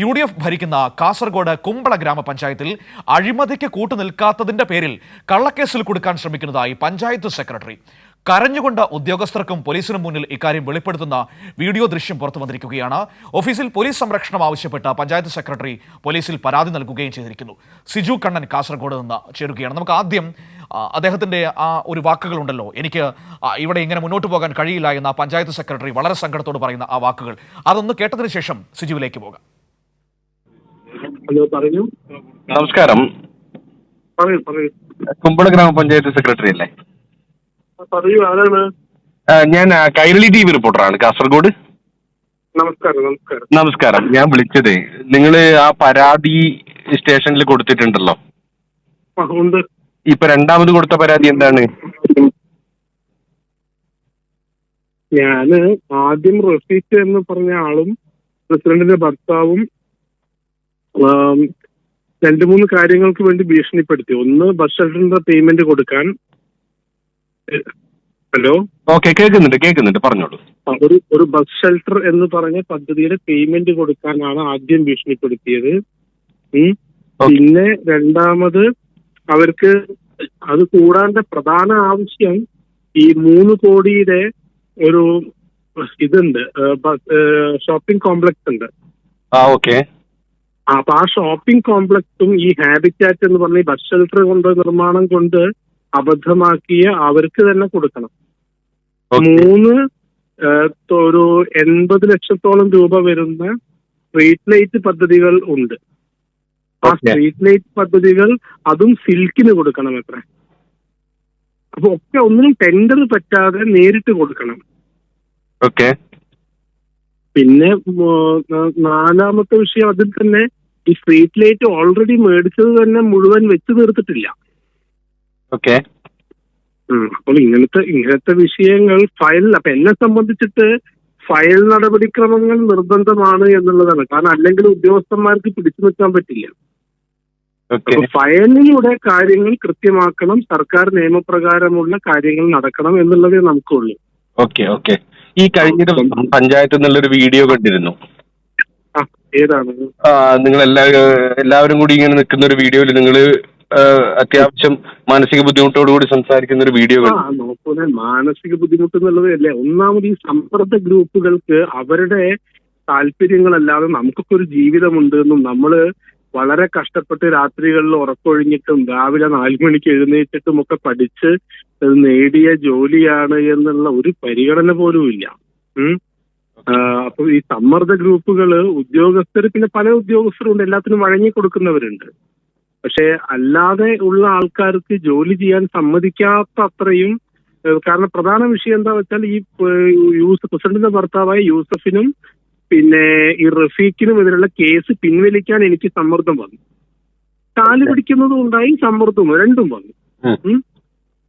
U D F ഭരിക്കുന്ന കാസർഗോഡ് കുമ്പള ഗ്രാമപഞ്ചായത്തിൽ അഴിമതിക്ക് കൂട്ടുനിൽക്കാത്തതിന്റെ പേരിൽ കള്ളക്കേസിൽ കൊടുക്കാൻ ശ്രമിക്കുന്നതായി പഞ്ചായത്ത് സെക്രട്ടറി. കരഞ്ഞുകൊണ്ട് ഉദ്യോഗസ്ഥർക്കും പോലീസിനും മുന്നിൽ ഇക്കാര്യം വെളിപ്പെടുത്തുന്ന വീഡിയോ ദൃശ്യം പുറത്തു വന്നിരിക്കുകയാണ്. ഓഫീസിൽ പോലീസ് സംരക്ഷണം ആവശ്യപ്പെട്ട് പഞ്ചായത്ത് സെക്രട്ടറി പോലീസിൽ പരാതി നൽകുകയും ചെയ്തിരിക്കുന്നു. സിജു കണ്ണൻ കാസർഗോഡ് നിന്ന് ചേരുകയാണ്. നമുക്ക് ആദ്യം അദ്ദേഹത്തിന്റെ ആ ഒരു വാക്കുകളുണ്ടല്ലോ. എനിക്ക് ഇവിടെ ഇങ്ങനെ മുന്നോട്ട് പോകാൻ കഴിയില്ല എന്ന പഞ്ചായത്ത് സെക്രട്ടറി വളരെ സങ്കടത്തോട് പറയുന്ന ആ വാക്കുകൾ. അതൊന്ന് കേട്ടതിന് ശേഷം സിജുവിലേക്ക് പോകാം. ഹലോ പറഞ്ഞു. നമസ്കാരം. പറയൂ പറയൂ കുമ്പള ഗ്രാമപഞ്ചായത്ത് സെക്രട്ടറി അല്ലേ? പറയൂ ആരാണ്? ആ, ഞാൻ ആ, കൈരളി ടി വി റിപ്പോർട്ടറാണ് കാസർഗോഡ്. നമസ്കാരം നമസ്കാരം. നമസ്കാരം ഞാൻ വിളിച്ചതേ നിങ്ങൾ ആ പരാതി സ്റ്റേഷനിൽ കൊടുത്തിട്ടുണ്ടല്ലോ? ആ ഉണ്ട്. ഇപ്പൊ രണ്ടാമത് കൊടുത്ത പരാതി എന്താണ്? ഞാൻ ആദ്യം റഫീസ് എന്ന് പറഞ്ഞ ആളും പ്രസിഡന്റിന്റെ ഭർത്താവും രണ്ട് മൂന്ന് കാര്യങ്ങൾക്ക് വേണ്ടി ഭീഷണിപ്പെടുത്തി. ഒന്ന് ബസ് ഷെൽട്ടറിന്റെ പേയ്മെന്റ് കൊടുക്കാൻ. ഹലോ? ഓക്കെ കേൾക്കുന്നുണ്ട് കേൾക്കുന്നുണ്ട് പറഞ്ഞോളൂ. ഒരു ഒരു ബസ് ഷെൽട്ടർ എന്ന് പറഞ്ഞ പദ്ധതിയുടെ പേയ്മെന്റ് കൊടുക്കാനാണ് ആദ്യം ഭീഷണിപ്പെടുത്തിയത്. പിന്നെ രണ്ടാമത് അവർക്ക് അത് കൂടാണ്ട് പ്രധാന ആവശ്യം ഈ മൂന്ന് കോടിയുടെ ഒരു ഇതുണ്ട് ഷോപ്പിംഗ് കോംപ്ലക്സ് ഉണ്ട്. ആ ഓക്കെ. അപ്പൊ ആ ഷോപ്പിംഗ് കോംപ്ലക്സും ഈ ഹാബിറ്റാറ്റ് എന്ന് പറഞ്ഞ ഈ ബസ് ഷെൽട്ടർ കൊണ്ട് നിർമ്മാണം കൊണ്ട് അബദ്ധമാക്കിയ അവർക്ക് തന്നെ കൊടുക്കണം. മൂന്ന് ഒരു എൺപത് ലക്ഷത്തോളം രൂപ വരുന്ന സ്ട്രീറ്റ് ലൈറ്റ് പദ്ധതികൾ ഉണ്ട്. ആ. സ്ട്രീറ്റ് ലൈറ്റ് പദ്ധതികൾ അതും സിൽക്കിന് കൊടുക്കണം എത്ര. അപ്പൊ ഒക്കെ ഒന്നും ടെൻഡർ പറ്റാതെ നേരിട്ട് കൊടുക്കണം. ഓക്കെ പിന്നെ നാലാമത്തെ വിഷയം അതിൽ തന്നെ ഈ സ്ട്രീറ്റ് ലൈറ്റ് ഓൾറെഡി മേടിച്ചത് തന്നെ മുഴുവൻ വെച്ച് തീർത്തിട്ടില്ല. ഓക്കെ. അപ്പോൾ ഇങ്ങനത്തെ ഇങ്ങനത്തെ വിഷയങ്ങൾ ഫയൽ അപ്പൊ എന്നെ സംബന്ധിച്ചിട്ട് ഫയൽ നടപടിക്രമങ്ങൾ നിർബന്ധമാണ് എന്നുള്ളതാണ്. കാരണം അല്ലെങ്കിൽ ഉദ്യോഗസ്ഥന്മാർക്ക് പിടിച്ചു നിൽക്കാൻ പറ്റില്ല. ഫയലിലൂടെ കാര്യങ്ങൾ കൃത്യമാക്കണം. സർക്കാർ നിയമപ്രകാരമുള്ള കാര്യങ്ങൾ നടക്കണം എന്നുള്ളതേ നമുക്കുള്ളൂ. ഓക്കെ ഓക്കെ ഈ കഴിഞ്ഞ ദിവസം പഞ്ചായത്ത് നിന്നുള്ളൊരു വീഡിയോ കണ്ടിരുന്നു. ഏതാണ്? നിങ്ങൾ എല്ലാ എല്ലാവരും കൂടി ഇങ്ങനെ നിൽക്കുന്ന ഒരു വീഡിയോയിൽ നിങ്ങൾ അത്യാവശ്യം മാനസിക ബുദ്ധിമുട്ടോടുകൂടി സംസാരിക്കുന്ന ഒരു വീഡിയോ നോക്കൂലെ മാനസിക ബുദ്ധിമുട്ട് എന്നുള്ളത് അല്ലേ? ഒന്നാമത് ഈ സമ്മർദ്ദ ഗ്രൂപ്പുകൾക്ക് അവരുടെ താല്പര്യങ്ങളല്ലാതെ നമുക്കൊക്കെ ഒരു ജീവിതമുണ്ട് എന്നും നമ്മൾ വളരെ കഷ്ടപ്പെട്ട് രാത്രികളിൽ ഉറക്കൊഴിഞ്ഞിട്ടും രാവിലെ നാലു മണിക്ക് എഴുന്നേറ്റിട്ടും ഒക്കെ പഠിച്ച് നേടിയ ജോലിയാണ് എന്നുള്ള ഒരു പരിഗണന പോലും ഇല്ല. അപ്പൊ ഈ സമ്മർദ്ദ ഗ്രൂപ്പുകൾ ഉദ്യോഗസ്ഥർ പിന്നെ പല ഉദ്യോഗസ്ഥരുണ്ട് എല്ലാത്തിനും വഴങ്ങി കൊടുക്കുന്നവരുണ്ട് പക്ഷെ അല്ലാതെ ഉള്ള ആൾക്കാർക്ക് ജോലി ചെയ്യാൻ സമ്മതിക്കാത്ത അത്രയും കാരണം പ്രധാന വിഷയം എന്താ വെച്ചാൽ ഈ യൂസ് പ്രസിഡന്റിന്റെ ഭർത്താവായ യൂസഫിനും പിന്നെ ഈ റഫീഖിനും എതിരുള്ള കേസ് പിൻവലിക്കാൻ എനിക്ക് സമ്മർദ്ദം വന്നു. കാൽ പിടിക്കുന്നതും ഉണ്ടായി സമ്മർദ്ദവും രണ്ടും വന്നു.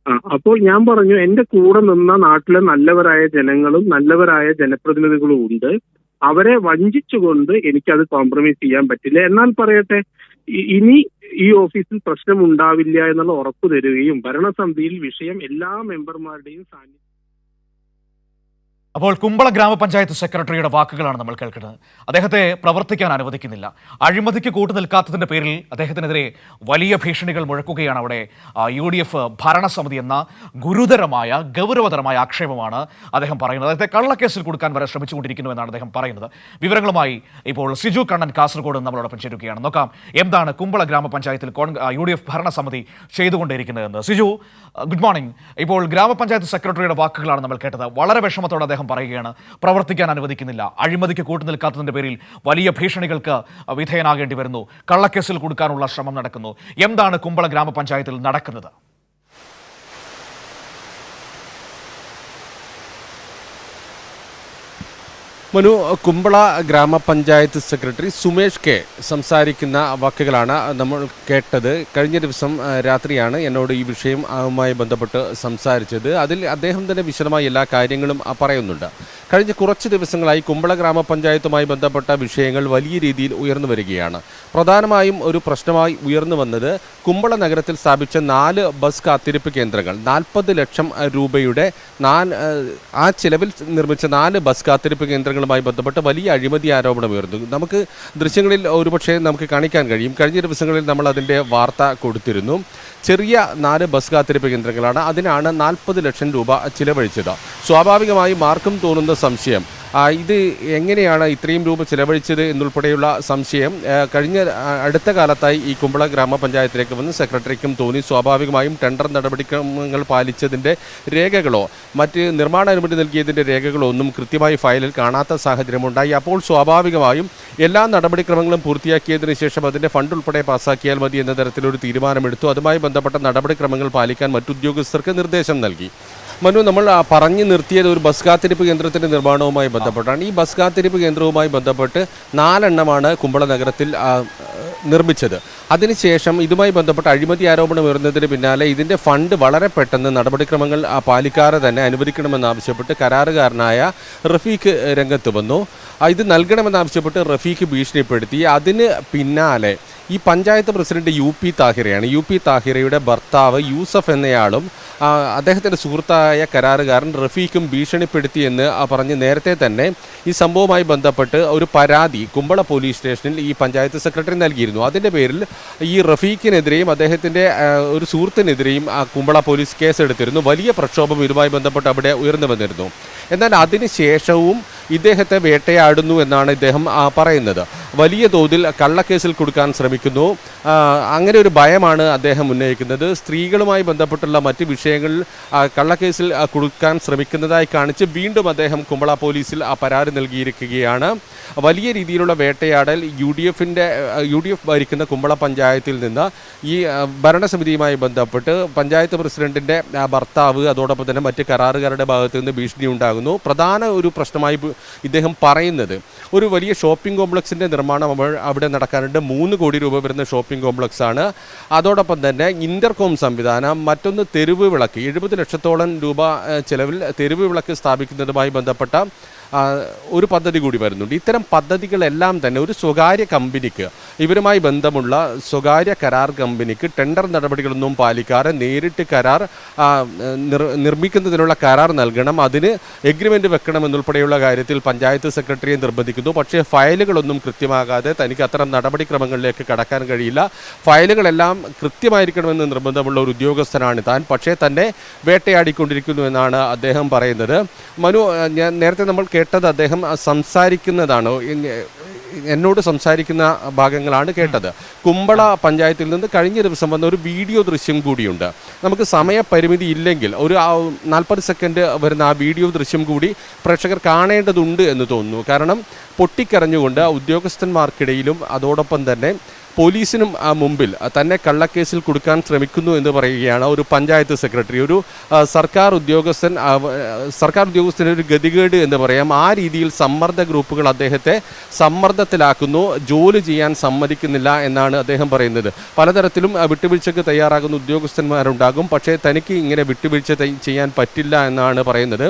ആ. അപ്പോൾ ഞാൻ പറഞ്ഞു എന്റെ കൂടെ നിന്ന നാട്ടിലെ നല്ലവരായ ജനങ്ങളും നല്ലവരായ ജനപ്രതിനിധികളും ഉണ്ട്. അവരെ വഞ്ചിച്ചുകൊണ്ട് എനിക്കത് കോംപ്രമൈസ് ചെയ്യാൻ പറ്റില്ല. എന്നാൽ പറയട്ടെ ഇനി ഈ ഓഫീസിൽ പ്രശ്നം ഉണ്ടാവില്ല എന്നുള്ള ഉറപ്പ് തരുകയും ഭരണസമിതിയിൽ വിഷയം എല്ലാ മെമ്പർമാരുടെയും സാന്നിധ്യം അപ്പോൾ കുമ്പള ഗ്രാമപഞ്ചായത്ത് സെക്രട്ടറിയുടെ വാക്കുകളാണ് നമ്മൾ കേൾക്കുന്നത്. അദ്ദേഹത്തെ പ്രവർത്തിക്കാൻ അനുവദിക്കുന്നില്ല. അഴിമതിക്ക് കൂട്ടു നിൽക്കാത്തതിന്റെ പേരിൽ അദ്ദേഹത്തിനെതിരെ വലിയ ഭീഷണികൾ മുഴക്കുകയാണ് അവിടെ യു ഡി എഫ് ഭരണസമിതി എന്ന ഗുരുതരമായ ഗൗരവതരമായ ആക്ഷേപമാണ് അദ്ദേഹം പറയുന്നത്. അദ്ദേഹത്തെ കള്ളക്കേസിൽ കൊടുക്കാൻ വരെ ശ്രമിച്ചുകൊണ്ടിരിക്കുന്നു എന്നാണ് അദ്ദേഹം പറയുന്നത്. വിവരങ്ങളുമായി ഇപ്പോൾ സിജു കണ്ണൻ കാസർഗോഡ് നമ്മളോടൊപ്പം ചേരുകയാണ്. നോക്കാം എന്താണ് കുമ്പള ഗ്രാമപഞ്ചായത്തിൽ യു ഡി എഫ് ഭരണസമിതി ചെയ്തുകൊണ്ടിരിക്കുന്നതെന്ന് സിജു ഗുഡ് മോർണിംഗ്. ഇപ്പോൾ ഗ്രാമപഞ്ചായത്ത് സെക്രട്ടറിയുടെ വാക്കുകളാണ് നമ്മൾ കേട്ടത്. വളരെ വിഷമത്തോടെ അദ്ദേഹം പറയുകയാണ് പ്രവർത്തിക്കാൻ അനുവദിക്കുന്നില്ല. അഴിമതിക്ക് കൂട്ടുനിൽക്കാത്തതിന്റെ പേരിൽ വലിയ ഭീഷണികൾക്ക് വിധേയനാകേണ്ടി വരുന്നു. കള്ളക്കേസിൽ കൊടുക്കാനുള്ള ശ്രമം നടക്കുന്നു. എന്താണ് കുമ്പള ഗ്രാമപഞ്ചായത്തിൽ നടക്കുന്നത്? മനു കുമ്പള ഗ്രാമപഞ്ചായത്ത് സെക്രട്ടറി സുമേഷ് കെ സംസാരിക്കുന്ന വാക്കുകളാണ് നമ്മൾ കേട്ടത്. കഴിഞ്ഞ ദിവസം രാത്രിയാണ് എന്നോട് ഈ വിഷയം ബന്ധപ്പെട്ട് സംസാരിച്ചത്. അതിൽ അദ്ദേഹം തന്നെ വിശദമായി എല്ലാ കാര്യങ്ങളും പറയുന്നുണ്ട്. കഴിഞ്ഞ കുറച്ച് ദിവസങ്ങളായി കുമ്പള ഗ്രാമപഞ്ചായത്തുമായി ബന്ധപ്പെട്ട വിഷയങ്ങൾ വലിയ രീതിയിൽ ഉയർന്നു വരികയാണ്. പ്രധാനമായും ഒരു പ്രശ്നമായി ഉയർന്നു വന്നത് കുമ്പള നഗരത്തിൽ സ്ഥാപിച്ച നാല് ബസ് കാത്തിരിപ്പ് കേന്ദ്രങ്ങൾ. നാൽപ്പത് ലക്ഷം രൂപയുടെ നാല് ആ ചിലവിൽ നിർമ്മിച്ച നാല് ബസ് കാത്തിരിപ്പ് കേന്ദ്രങ്ങളുമായി ബന്ധപ്പെട്ട് വലിയ അഴിമതി ആരോപണം ഉയർന്നു. നമുക്ക് ദൃശ്യങ്ങളിൽ ഒരുപക്ഷെ നമുക്ക് കാണിക്കാൻ കഴിയും. കഴിഞ്ഞ ദിവസങ്ങളിൽ നമ്മൾ അതിന്റെ വാർത്ത കൊടുത്തിരുന്നു. ചെറിയ നാല് ബസ് കാത്തിരിപ്പ് കേന്ദ്രങ്ങളാണ്. അതിനാണ് നാൽപ്പത് ലക്ഷം രൂപ ചിലവഴിച്ചത്. സ്വാഭാവികമായി മാർക്കും തോന്നുന്ന സംശയം. ഇത് എങ്ങനെയാണ് ഇത്രയും രൂപ ചിലവഴിച്ചത് എന്നുൾപ്പെടെയുള്ള സംശയം. കഴിഞ്ഞ അടുത്ത കാലത്തായി ഈ കുമ്പള ഗ്രാമപഞ്ചായത്തിലേക്ക് വന്ന് സെക്രട്ടറിക്കും തോന്നി. സ്വാഭാവികമായും ടെൻഡർ നടപടിക്രമങ്ങൾ പാലിച്ചതിന്റെ രേഖകളോ മറ്റ് നിർമ്മാണ അനുമതി നൽകിയതിന്റെ രേഖകളോ ഒന്നും കൃത്യമായി ഫയലിൽ കാണാത്ത സാഹചര്യമുണ്ടായി. അപ്പോൾ സ്വാഭാവികമായും എല്ലാ നടപടിക്രമങ്ങളും പൂർത്തിയാക്കിയതിന് ശേഷം അതിന്റെ ഫണ്ട് ഉൾപ്പെടെ പാസ്സാക്കിയാൽ മതി എന്ന തരത്തിലൊരു തീരുമാനമെടുത്തു. അതുമായി ബന്ധപ്പെട്ട നടപടിക്രമങ്ങൾ പാലിക്കാൻ മറ്റുദ്യോഗസ്ഥർക്ക് നിർദ്ദേശം നൽകി. മനു നമ്മൾ പറഞ്ഞു നിർത്തിയത് ഒരു ബസ് കാത്തിരിപ്പ് കേന്ദ്രത്തിന്റെ നിർമ്മാണവുമായി ബന്ധപ്പെട്ടാണ്. ഈ ബസ് കാത്തിരിപ്പ് കേന്ദ്രവുമായി ബന്ധപ്പെട്ട് നാലെണ്ണമാണ് കുമ്പള നഗരത്തിൽ നിർമ്മിച്ചത്. അതിനുശേഷം ഇതുമായി ബന്ധപ്പെട്ട അഴിമതി ആരോപണം ഉയർന്നതിന് പിന്നാലെ ഇതിന്റെ ഫണ്ട് വളരെ പെട്ടെന്ന് നടപടിക്രമങ്ങൾ പാലിക്കാതെ തന്നെ അനുവദിക്കണമെന്നാവശ്യപ്പെട്ട് കരാറുകാരനായ റഫീഖ് രംഗത്ത് വന്നു. ഇത് നൽകണമെന്നാവശ്യപ്പെട്ട് റഫീഖ് ഭീഷണിപ്പെടുത്തി. അതിന് പിന്നാലെ ഈ പഞ്ചായത്ത് പ്രസിഡന്റ് യു പി താഹിറയാണ്. യു പി താഹിറയുടെ ഭർത്താവ് യൂസഫ് എന്നയാളും അദ്ദേഹത്തിന്റെ സുഹൃത്തായ കരാറുകാരൻ റഫീഖും ഭീഷണിപ്പെടുത്തിയെന്ന് പറഞ്ഞ് നേരത്തെ തന്നെ ഈ സംഭവവുമായി ബന്ധപ്പെട്ട് ഒരു പരാതി കുമ്പള പോലീസ് സ്റ്റേഷനിൽ ഈ പഞ്ചായത്ത് സെക്രട്ടറി നൽകിയിരുന്നു. അതിന്റെ പേരിൽ ഈ റഫീഖിനെതിരെയും അദ്ദേഹത്തിന്റെ ഒരു സുഹൃത്തിനെതിരെയും കുമ്പള പോലീസ് കേസെടുത്തിരുന്നു. വലിയ പ്രക്ഷോഭം ഇതുമായി ബന്ധപ്പെട്ട് അവിടെ ഉയർന്നു വന്നിരുന്നു. എന്നാൽ അതിനുശേഷവും ഇദ്ദേഹത്തെ വേട്ടയാടുന്നു എന്നാണ് ഇദ്ദേഹം പറയുന്നത്. വലിയ തോതിൽ കള്ളക്കേസിൽ കൊടുക്കാൻ ശ്രമിക്കുന്നു. അങ്ങനെ ഒരു ഭയമാണ് അദ്ദേഹം ഉന്നയിക്കുന്നത്. സ്ത്രീകളുമായി ബന്ധപ്പെട്ടുള്ള മറ്റ് വിഷയങ്ങൾ കള്ളക്കേസിൽ കൊടുക്കാൻ ശ്രമിക്കുന്നതായി കാണിച്ച് വീണ്ടും അദ്ദേഹം കുമ്പള പോലീസിൽ പരാതി നൽകിയിരിക്കുകയാണ്. വലിയ രീതിയിലുള്ള വേട്ടയാടൽ യു ഡി എഫിന്റെ യു ഡി എഫ് ഭരിക്കുന്ന കുമ്പള പഞ്ചായത്തിൽ നിന്ന് ഈ ഭരണസമിതിയുമായി ബന്ധപ്പെട്ട് പഞ്ചായത്ത് പ്രസിഡന്റിന്റെ ഭർത്താവ് അതോടൊപ്പം തന്നെ മറ്റ് കരാറുകാരുടെ ഭാഗത്ത് നിന്ന് ഭീഷണി ഉണ്ടാകുന്നു. പ്രധാന ഒരു പ്രശ്നമായി ഇദ്ദേഹം പറയുന്നത് ഒരു വലിയ ഷോപ്പിംഗ് കോംപ്ലക്സിന്റെ നിർമ്മാണം അവ- അവിടെ നടക്കാനുണ്ട് മൂന്ന് കോടി രൂപ വരുന്ന ഷോപ്പിംഗ് കോംപ്ലക്സ് ആണ്. അതോടൊപ്പം തന്നെ ഇന്റർകോം സംവിധാനം മറ്റൊന്ന് തെരുവ് വിളക്ക്. എഴുപത് ലക്ഷത്തോളം രൂപ ചെലവിൽ തെരുവ് വിളക്ക് സ്ഥാപിക്കുന്നതുമായി ബന്ധപ്പെട്ട ഒരു പദ്ധതി കൂടി വരുന്നുണ്ട്. ഇത്തരം പദ്ധതികളെല്ലാം തന്നെ ഒരു സ്വകാര്യ കമ്പനിക്ക് ഇവരുമായി ബന്ധമുള്ള സ്വകാര്യ കരാർ കമ്പനിക്ക് ടെൻഡർ നടപടികളൊന്നും പാലിക്കാതെ നേരിട്ട് കരാർ നിർമ്മിക്കുന്നതിനുള്ള കരാർ നൽകണം. അതിന് എഗ്രിമെന്റ് വെക്കണം എന്നുൾപ്പെടെയുള്ള കാര്യത്തിൽ പഞ്ചായത്ത് സെക്രട്ടറിയെ നിർബന്ധിക്കുന്നു. പക്ഷേ ഫയലുകളൊന്നും കൃത്യമാകാതെ തനിക്ക് അത്തരം നടപടിക്രമങ്ങളിലേക്ക് കടക്കാൻ കഴിയില്ല. ഫയലുകളെല്ലാം കൃത്യമായിരിക്കണമെന്ന് നിർബന്ധമുള്ള ഒരു ഉദ്യോഗസ്ഥനാണ് താൻ. പക്ഷേ തന്നെ വേട്ടയാടിക്കൊണ്ടിരിക്കുന്നു എന്നാണ് അദ്ദേഹം പറയുന്നത്. മനു ഞാൻ നേരത്തെ നമ്മൾ കേട്ടത് അദ്ദേഹം സംസാരിക്കുന്നതാണ്. എന്നോട് സംസാരിക്കുന്ന ഭാഗങ്ങളാണ് കേട്ടത്. കുമ്പള പഞ്ചായത്തിൽ നിന്ന് കഴിഞ്ഞ ദിവസം വന്ന ഒരു വീഡിയോ ദൃശ്യം കൂടിയുണ്ട്. നമുക്ക് സമയപരിമിതി ഇല്ലെങ്കിൽ ഒരു നാൽപ്പത് സെക്കൻഡ് വരുന്ന ആ വീഡിയോ ദൃശ്യം കൂടി പ്രേക്ഷകർ കാണേണ്ടതുണ്ട് എന്ന് തോന്നുന്നു. കാരണം പൊട്ടിക്കരഞ്ഞുകൊണ്ട് ഉദ്യോഗസ്ഥന്മാർക്കിടയിലും അതോടൊപ്പം തന്നെ പോലീസിനും മുമ്പിൽ തന്നെ കള്ളക്കേസിൽ കൊടുക്കാൻ ശ്രമിക്കുന്നു എന്ന് പറയുകയാണ് ഒരു പഞ്ചായത്ത് സെക്രട്ടറി. ഒരു സർക്കാർ ഉദ്യോഗസ്ഥൻ സർക്കാർ ഉദ്യോഗസ്ഥന്റെ ഒരു ഗതികേട് എന്ന് പറയാം. ആ രീതിയിൽ സമ്മർദ്ദ ഗ്രൂപ്പുകൾ അദ്ദേഹത്തെ സമ്മർദ്ദത്തിലാക്കുന്നു. ജോലി ചെയ്യാൻ സമ്മതിക്കുന്നില്ല എന്നാണ് അദ്ദേഹം പറയുന്നത്. പലതരത്തിലും വിട്ടുവീഴ്ചയ്ക്ക് തയ്യാറാകുന്ന ഉദ്യോഗസ്ഥന്മാരുണ്ടാകും. പക്ഷേ തനിക്ക് ഇങ്ങനെ വിട്ടുവീഴ്ച ചെയ്യാൻ പറ്റില്ല എന്നാണ് പറയുന്നത്.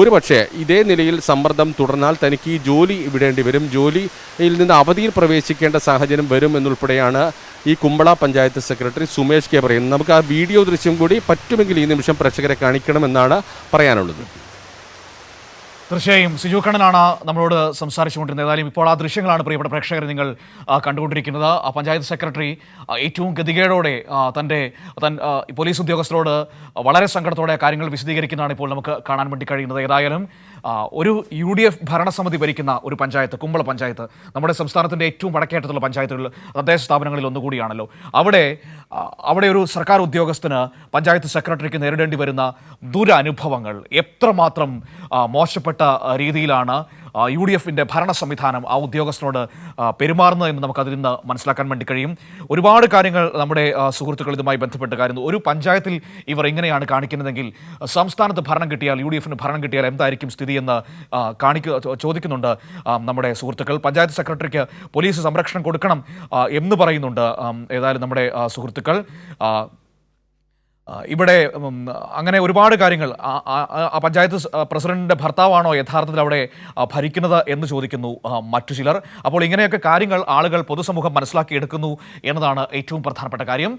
ഒരു പക്ഷേ ഇതേ നിലയിൽ സമ്മർദ്ദം തുടർന്നാൽ തനിക്ക് ഈ ജോലി വിടേണ്ടി വരും. ജോലിയിൽ നിന്ന് അവധിയിൽ പ്രവേശിക്കേണ്ട സാഹചര്യം വരും എന്നുൾപ്പെടെയാണ് ഈ കുമ്പള പഞ്ചായത്ത് സെക്രട്ടറി സുമേഷ് കെ പറയുന്നത്. നമുക്ക് ആ വീഡിയോ ദൃശ്യം കൂടി പറ്റുമെങ്കിൽ ഈ നിമിഷം പ്രേക്ഷകരെ കാണിക്കണമെന്നാണ് പറയാനുള്ളത്. തീർച്ചയായും സിജു കണ്ണനാണ് നമ്മളോട് സംസാരിച്ചുകൊണ്ടിരുന്നത്. ഏതായാലും ഇപ്പോൾ ആ ദൃശ്യങ്ങളാണ് പ്രിയപ്പെട്ട പ്രേക്ഷകർ നിങ്ങൾ കണ്ടുകൊണ്ടിരിക്കുന്നത്. പഞ്ചായത്ത് സെക്രട്ടറി ഏറ്റവും ഗതികേടോടെ തന്റെ തൻ പോലീസ് ഉദ്യോഗസ്ഥരോട് വളരെ സങ്കടത്തോടെ കാര്യങ്ങൾ വിശദീകരിക്കുന്നതാണ് ഇപ്പോൾ നമുക്ക് കാണാൻ വേണ്ടി കഴിയുന്നത്. ഏതായാലും ഒരു യു ഡി എഫ് ഭരണസമിതി ഭരിക്കുന്ന ഒരു പഞ്ചായത്ത് കുമ്പള പഞ്ചായത്ത് നമ്മുടെ സംസ്ഥാനത്തിന്റെ ഏറ്റവും വടക്കേറ്റത്തുള്ള പഞ്ചായത്തുകളിൽ തദ്ദേശ സ്ഥാപനങ്ങളിൽ ഒന്നുകൂടിയാണല്ലോ. അവിടെ അവിടെ ഒരു സർക്കാർ ഉദ്യോഗസ്ഥന് പഞ്ചായത്ത് സെക്രട്ടറിക്ക് നേരിടേണ്ടി വരുന്ന ദുരനുഭവങ്ങൾ എത്രമാത്രം മോശപ്പെട്ട രീതിയിലാണ് യു ഡി എഫിന്റെ ഭരണ സംവിധാനം ആ ഉദ്യോഗസ്ഥനോട് പെരുമാറുന്നത് എന്ന് നമുക്കതിൽ നിന്ന് മനസ്സിലാക്കാൻ വേണ്ടി കഴിയും. ഒരുപാട് കാര്യങ്ങൾ നമ്മുടെ സുഹൃത്തുക്കൾ ഇതുമായി ബന്ധപ്പെട്ട് കാര്യം ഒരു പഞ്ചായത്തിൽ ഇവർ എങ്ങനെയാണ് കാണിക്കുന്നതെങ്കിൽ സംസ്ഥാനത്ത് ഭരണം കിട്ടിയാൽ യു ഡി എഫിന് ഭരണം കിട്ടിയാൽ എന്തായിരിക്കും സ്ഥിതി എന്ന് കാണിക്ക കാണിക്കുക ചോദിക്കുന്നുണ്ട് നമ്മുടെ സുഹൃത്തുക്കൾ. പഞ്ചായത്ത് സെക്രട്ടറിക്ക് പോലീസ് സംരക്ഷണം കൊടുക്കണം എന്ന് പറയുന്നുണ്ട് ഏതായാലും നമ്മുടെ സുഹൃത്തുക്കൾ. ഇവിടെ അങ്ങനെ ഒരുപാട് കാര്യങ്ങൾ. ആ- പഞ്ചായത്ത് പ്രസിഡന്റിന്റെ ഭർത്താവാണോ യഥാർത്ഥത്തിൽ അവിടെ ഭരിക്കുന്നത് എന്ന് ചോദിക്കുന്നു മറ്റു ചിലർ. അപ്പോൾ ഇങ്ങനെയൊക്കെ കാര്യങ്ങൾ ആളുകൾ പൊതുസമൂഹം മനസ്സിലാക്കിയെടുക്കുന്നു എന്നതാണ് ഏറ്റവും പ്രധാനപ്പെട്ട കാര്യം.